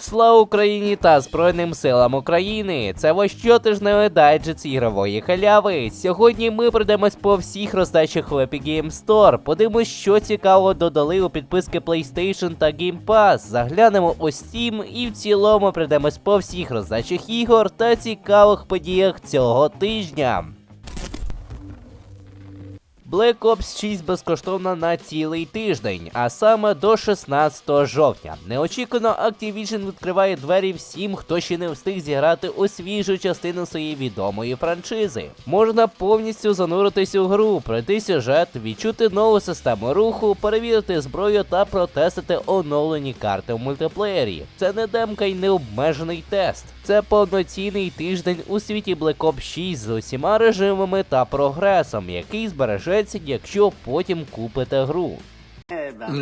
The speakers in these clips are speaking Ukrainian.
Слава Україні та Збройним силам України! Це ваш щотижневий дайджест ігрової халяви. Сьогодні ми пройдемось по всіх роздачах в Epic Game Store. Подивимось, що цікаво додали у підписки PlayStation та Game Pass. Заглянемо у Steam і в цілому пройдемось по всіх роздачах ігор та цікавих подіях цього тижня. Black Ops 6 безкоштовно на цілий тиждень, а саме до 16 жовтня. Неочікувано Activision відкриває двері всім, хто ще не встиг зіграти у свіжу частину своєї відомої франшизи. Можна повністю зануритись у гру, пройти сюжет, відчути нову систему руху, перевірити зброю та протестити оновлені карти в мультиплеєрі. Це не демка й не обмежений тест. Це повноцінний тиждень у світі Black Ops 6 з усіма режимами та прогресом, який збережеться, якщо потім купите гру.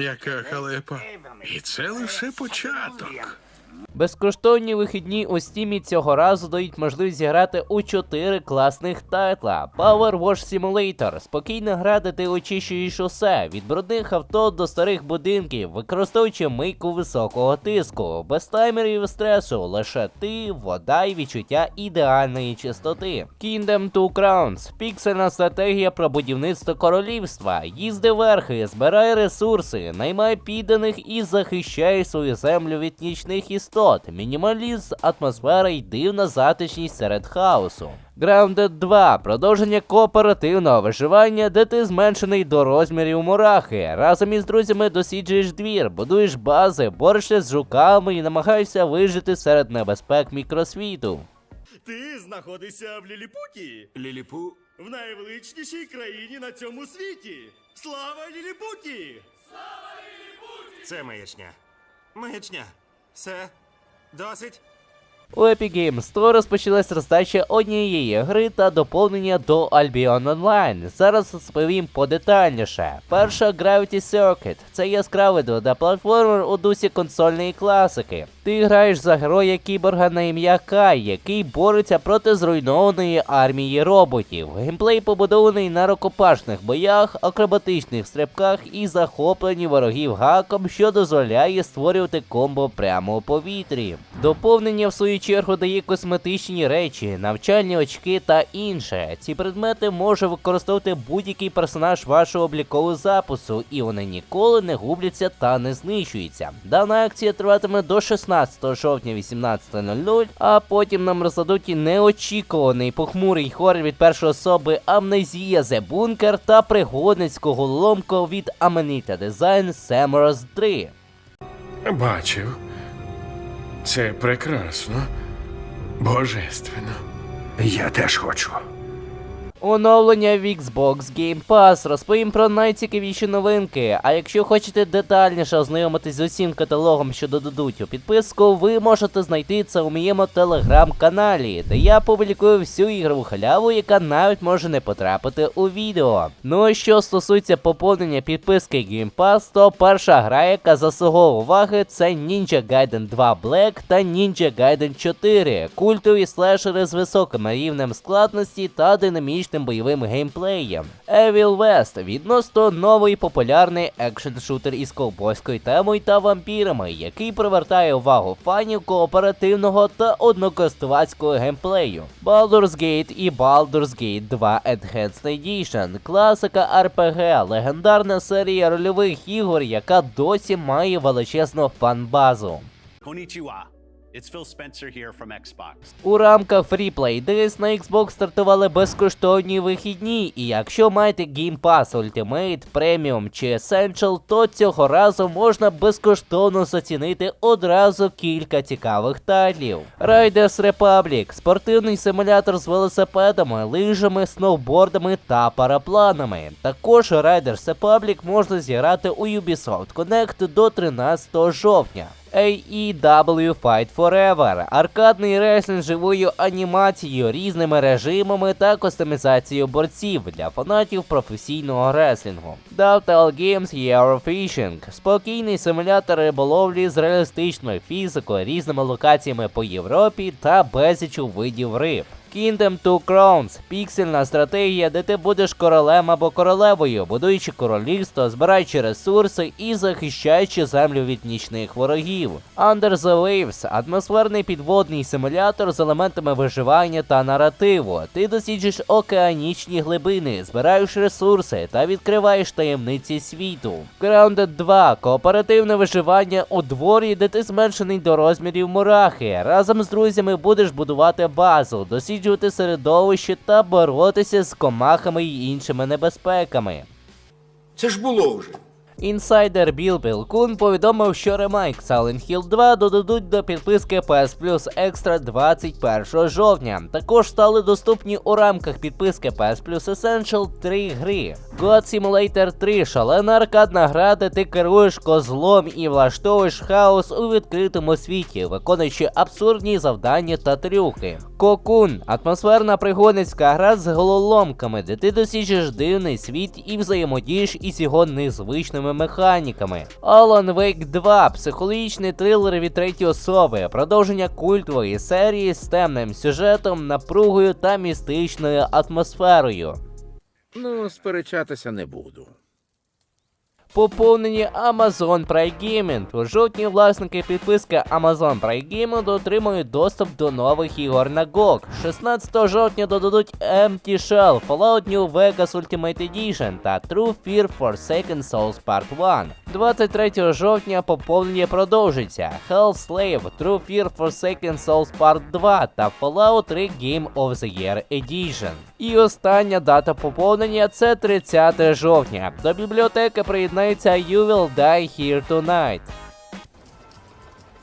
Яка халепа. І це лише початок. Безкоштовні вихідні у стімі цього разу дають можливість зіграти у 4 класних тайтла. Power Wash Simulator. Спокійно грати ти очищуєш шосе від брудних авто до старих будинків, використовуючи мийку високого тиску, без таймерів і стресу, лише ти, вода і відчуття ідеальної чистоти. Kingdom Two Crowns. Піксельна стратегія про будівництво королівства. Їзди верхи, збирай ресурси, наймай підданих і захищай свою землю від нічних істот. Мінімалізм, атмосфера й дивна затишність серед хаосу. Grounded 2. Продовження кооперативного виживання, де ти зменшений до розмірів мурахи. Разом із друзями досліджуєш двір, будуєш бази, борешся з жуками і намагаєшся вижити серед небезпек мікросвіту. Ти знаходишся в Ліліпуті, Ліліпу. в найвеличнішій країні на цьому світі. Слава Ліліпуті! Це маячня. Маячня. Все. Досить. У Epic Games Store розпочалась роздача однієї гри та доповнення до Albion Online. Зараз розповім подетальніше. Перша Gravity Circuit це яскравий 2D-платформер у дусі консольної класики. Ти граєш за героя кіборга на ім'я Кай, який бореться проти зруйнованої армії роботів. Геймплей побудований на рукопашних боях, акробатичних стрибках і захопленні ворогів гаком, що дозволяє створювати комбо прямо у повітрі. Доповнення в свою чергу дає косметичні речі, навчальні очки та інше. Ці предмети може використовувати будь-який персонаж вашого облікового запису, і вони ніколи не губляться та не знищуються. Дана акція триватиме до 16 жовтня 18.00, а потім нам роздадуть неочікуваний похмурий хорор від першої особи Амнезія The Bunker та пригодницьку головоломку від Amanita Design Samurai 3. Бачив. Це прекрасно. Божественно. Я теж хочу. Оновлення в Xbox Game Pass. Розповім про найцікавіші новинки. А якщо хочете детальніше ознайомитись з усім каталогом, що додадуть у підписку, ви можете знайти це у моєму телеграм-каналі, де я публікую всю ігрову халяву, яка навіть може не потрапити у відео. Ну а що стосується поповнення підписки Game Pass, то перша гра, яка заслуговує уваги, це Ninja Gaiden 2 Black та Ninja Gaiden 4, культові слешери з високим рівнем складності та динамічним бойовим геймплеєм. Evil West відносно новий популярний екшн-шутер із ковбойською темою та вампірами, який привертає увагу фанів кооперативного та однокористувацького геймплею. Baldur's Gate і Baldur's Gate 2 Enhanced Edition, класика RPG, легендарна серія рольових ігор, яка досі має величезну фан-базу. Konnichiwa. It's Phil Spencer here from Xbox. У рамках Free Play Days на Xbox стартували безкоштовні вихідні, і якщо маєте Game Pass Ultimate, Premium чи Essential, то цього разу можна безкоштовно зацінити одразу кілька цікавих тайтлів. Riders Republic – спортивний симулятор з велосипедами, лижами, сноубордами та парапланами. Також Riders Republic можна зіграти у Ubisoft Connect до 13 жовтня. AEW Fight Forever – аркадний реслінг живою анімацією, різними режимами та кастомізацією борців для фанатів професійного реслінгу. Dovetail Games Year Fishing – спокійний симулятор риболовлі з реалістичною фізикою, різними локаціями по Європі та безлічу видів риб. Kingdom Two Crowns – піксельна стратегія, де ти будеш королем або королевою, будуючи королівство, збираючи ресурси і захищаючи землю від нічних ворогів. Under the Waves – атмосферний підводний симулятор з елементами виживання та наративу. Ти досліджуєш океанічні глибини, збираєш ресурси та відкриваєш таємниці світу. Grounded 2 – кооперативне виживання у дворі, де ти зменшений до розмірів мурахи. Разом з друзями будеш будувати базу, досліджувати середовище та боротися з комахами й іншими небезпеками. Це ж було вже. Інсайдер Біл Білкун повідомив, що ремайк Silent Hill 2 додадуть до підписки PS Plus Extra 21 жовтня. Також стали доступні у рамках підписки PS Plus Essential 3 гри. God Simulator 3 шалена аркадна гра, де ти керуєш козлом і влаштовуєш хаос у відкритому світі, виконуючи абсурдні завдання та трюки. Кокун атмосферна пригодницька гра з головоломками, де ти досліджуєш дивний світ і взаємодієш із його незвичними механіками. Alan Wake 2 психологічний трилер від третьої особи, продовження культової серії з темним сюжетом, напругою та містичною атмосферою. Ну, сперечатися не буду. Поповнення Amazon Prime Gaming. У жовтні власники підписки Amazon Prime Gaming отримують доступ до нових ігор на GOG. 16 жовтня додадуть Empty Shell, Fallout New Vegas Ultimate Edition та True Fear Forsaken Souls Part 1. 23 жовтня поповнення продовжиться. Hellslave, True Fear Forsaken Souls Part 2 та Fallout 3 Game of the Year Edition. І остання дата поповнення це 30 жовтня. До бібліотеки приєднається You Will Die Here Tonight.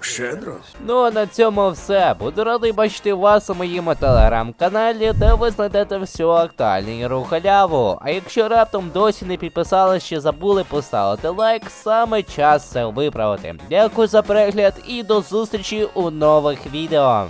Щедро. Ну а на цьому все. Буду радий бачити вас у моєму телеграм-каналі, де ви знайдете всю актуальну ігру халяву. А якщо раптом досі не підписались чи забули поставити лайк, саме час це виправити. Дякую за перегляд і до зустрічі у нових відео.